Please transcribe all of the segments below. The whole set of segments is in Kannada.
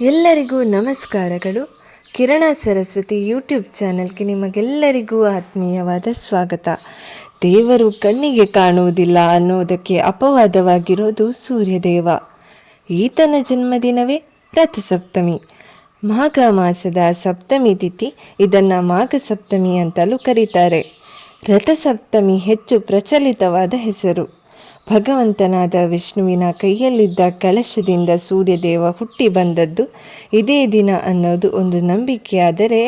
ಎಲ್ಲರಿಗೂ ನಮಸ್ಕಾರಗಳು. ಕಿರಣ ಸರಸ್ವತಿ ಯೂಟ್ಯೂಬ್ ಚಾನಲ್ಗೆ ನಿಮಗೆಲ್ಲರಿಗೂ ಆತ್ಮೀಯವಾದ ಸ್ವಾಗತ. ದೇವರು ಕಣ್ಣಿಗೆ ಕಾಣುವುದಿಲ್ಲ ಅನ್ನೋದಕ್ಕೆ ಅಪವಾದವಾಗಿರೋದು ಸೂರ್ಯದೇವ. ಈತನ ಜನ್ಮದಿನವೇ ರಥಸಪ್ತಮಿ. ಮಾಘ ಮಾಸದ ಸಪ್ತಮಿ ತಿಥಿ ಇದನ್ನು ಮಾಘ ಸಪ್ತಮಿ ಅಂತಲೂ ಕರೀತಾರೆ. ರಥಸಪ್ತಮಿ ಹೆಚ್ಚು ಪ್ರಚಲಿತವಾದ ಹೆಸರು. ಭಗವಂತನಾದ ವಿಷ್ಣುವಿನ ಕೈಯಲ್ಲಿದ್ದ ಕಳಶದಿಂದ ಸೂರ್ಯದೇವ ಹುಟ್ಟಿ ಬಂದದ್ದು. ಇದೇ ದಿನ ಅನ್ನೋದು ಒಂದು ನಂಬಿಕೆಯಾದರೆ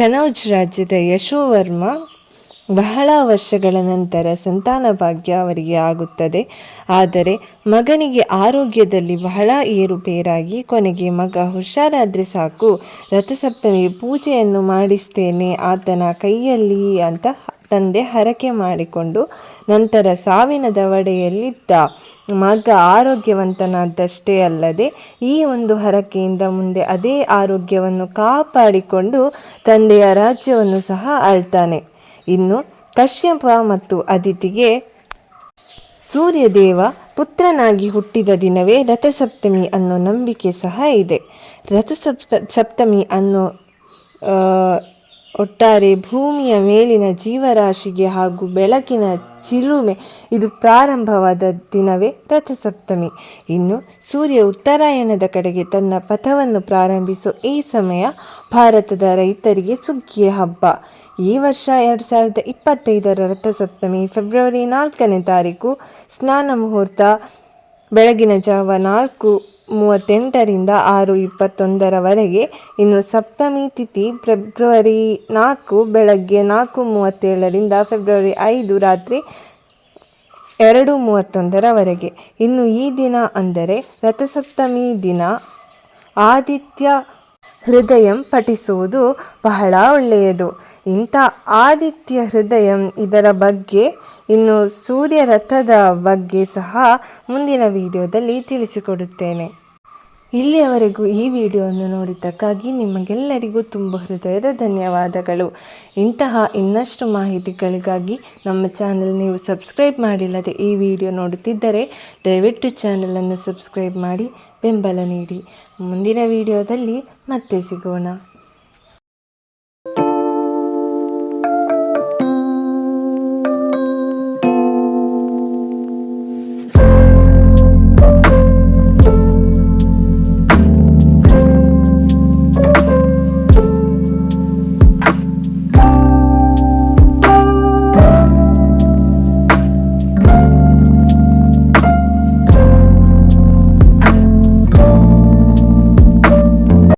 ಕನೌಜ್ ರಾಜ್ಯದ ಯಶೋವರ್ಮ ಬಹಳ ವರ್ಷಗಳ ನಂತರ ಸಂತಾನ ಭಾಗ್ಯ ಅವರಿಗೆ ಆಗುತ್ತದೆ. ಆದರೆ ಮಗನಿಗೆ ಆರೋಗ್ಯದಲ್ಲಿ ಬಹಳ ಏರುಪೇರಾಗಿ ಕೊನೆಗೆ ಮಗ ಹುಷಾರಾದರೆ ಸಾಕು ರಥಸಪ್ತಮಿ ಪೂಜೆಯನ್ನು ಮಾಡಿಸ್ತೇನೆ, ಆತನ ಕೈಯಲ್ಲಿ ಅಂತ ತಂದೆ ಹರಕೆ ಮಾಡಿಕೊಂಡು ನಂತರ ಸಾವಿನ ದವಡೆಯಲ್ಲಿದ್ದ ಮಗ ಆರೋಗ್ಯವಂತನಾದಷ್ಟೇ ಅಲ್ಲದೆ ಈ ಒಂದು ಹರಕೆಯಿಂದ ಮುಂದೆ ಅದೇ ಆರೋಗ್ಯವನ್ನು ಕಾಪಾಡಿಕೊಂಡು ತಂದೆಯ ರಾಜ್ಯವನ್ನು ಸಹ ಆಳ್ತಾನೆ. ಇನ್ನು ಕಶ್ಯಪ ಮತ್ತು ಅದಿತಿಗೆ ಸೂರ್ಯದೇವ ಪುತ್ರನಾಗಿ ಹುಟ್ಟಿದ ದಿನವೇ ರಥಸಪ್ತಮಿ ಅನ್ನೋ ನಂಬಿಕೆ ಸಹ ಇದೆ. ರಥಸಪ್ತ, ಸಪ್ತಮಿ ಅನ್ನೋ ಒಟ್ಟಾರೆ ಭೂಮಿಯ ಮೇಲಿನ ಜೀವರಾಶಿಗೆ ಹಾಗೂ ಬೆಳಕಿನ ಚಿಲುಮೆ, ಇದು ಪ್ರಾರಂಭವಾದ ದಿನವೇ ರಥಸಪ್ತಮಿ. ಇನ್ನು ಸೂರ್ಯ ಉತ್ತರಾಯಣದ ಕಡೆಗೆ ತನ್ನ ಪಥವನ್ನು ಪ್ರಾರಂಭಿಸುವ ಈ ಸಮಯ ಭಾರತದ ರೈತರಿಗೆ ಸುಗ್ಗಿಯ ಹಬ್ಬ. ಈ ವರ್ಷ ಎರಡು ಸಾವಿರದ ಇಪ್ಪತ್ತೈದರ ರಥಸಪ್ತಮಿ, ಫೆಬ್ರವರಿ ನಾಲ್ಕನೇ ತಾರೀಕು, ಸ್ನಾನ ಮುಹೂರ್ತ, ಬೆಳಗಿನ ಜಾವ ನಾಲ್ಕು ಮೂವತ್ತೆಂಟರಿಂದ ಆರು ಇಪ್ಪತ್ತೊಂದರವರೆಗೆ, ಇನ್ನು ಸಪ್ತಮಿ ತಿಥಿ ಫೆಬ್ರವರಿ ನಾಲ್ಕು, ಬೆಳಗ್ಗೆ ನಾಲ್ಕು ಮೂವತ್ತೇಳರಿಂದ ಫೆಬ್ರವರಿ ಐದು ರಾತ್ರಿ ಎರಡು ಮೂವತ್ತೊಂದರವರೆಗೆ. ಇನ್ನು ಈ ದಿನ ಅಂದರೆ ರಥಸಪ್ತಮಿ ದಿನ, ಆದಿತ್ಯ ಹೃದಯಂ ಪಠಿಸುವುದು ಬಹಳ ಒಳ್ಳೆಯದು. ಇಂಥ ಆದಿತ್ಯ ಹೃದಯಂ ಇದರ ಬಗ್ಗೆ, ಇನ್ನು ಸೂರ್ಯ ರಥದ ಬಗ್ಗೆ ಸಹ ಮುಂದಿನ ವಿಡಿಯೋದಲ್ಲಿ ತಿಳಿಸಿಕೊಡುತ್ತೇನೆ. ಇಲ್ಲಿಯವರೆಗೂ ಈ ವಿಡಿಯೋವನ್ನು ನೋಡಿದ್ದಕ್ಕಾಗಿ ನಿಮಗೆಲ್ಲರಿಗೂ ತುಂಬ ಹೃದಯದ ಧನ್ಯವಾದಗಳು. ಇಂತಹ ಇನ್ನಷ್ಟು ಮಾಹಿತಿಗಳಿಗಾಗಿ ನಮ್ಮ ಚಾನಲ್ ನೀವು ಸಬ್ಸ್ಕ್ರೈಬ್ ಮಾಡಿಲ್ಲದೆ ಈ ವಿಡಿಯೋ ನೋಡುತ್ತಿದ್ದರೆ ದಯವಿಟ್ಟು ಚಾನಲನ್ನು ಸಬ್ಸ್ಕ್ರೈಬ್ ಮಾಡಿ ಬೆಂಬಲ ನೀಡಿ. ಮುಂದಿನ ವಿಡಿಯೋದಲ್ಲಿ ಮತ್ತೆ ಸಿಗೋಣ.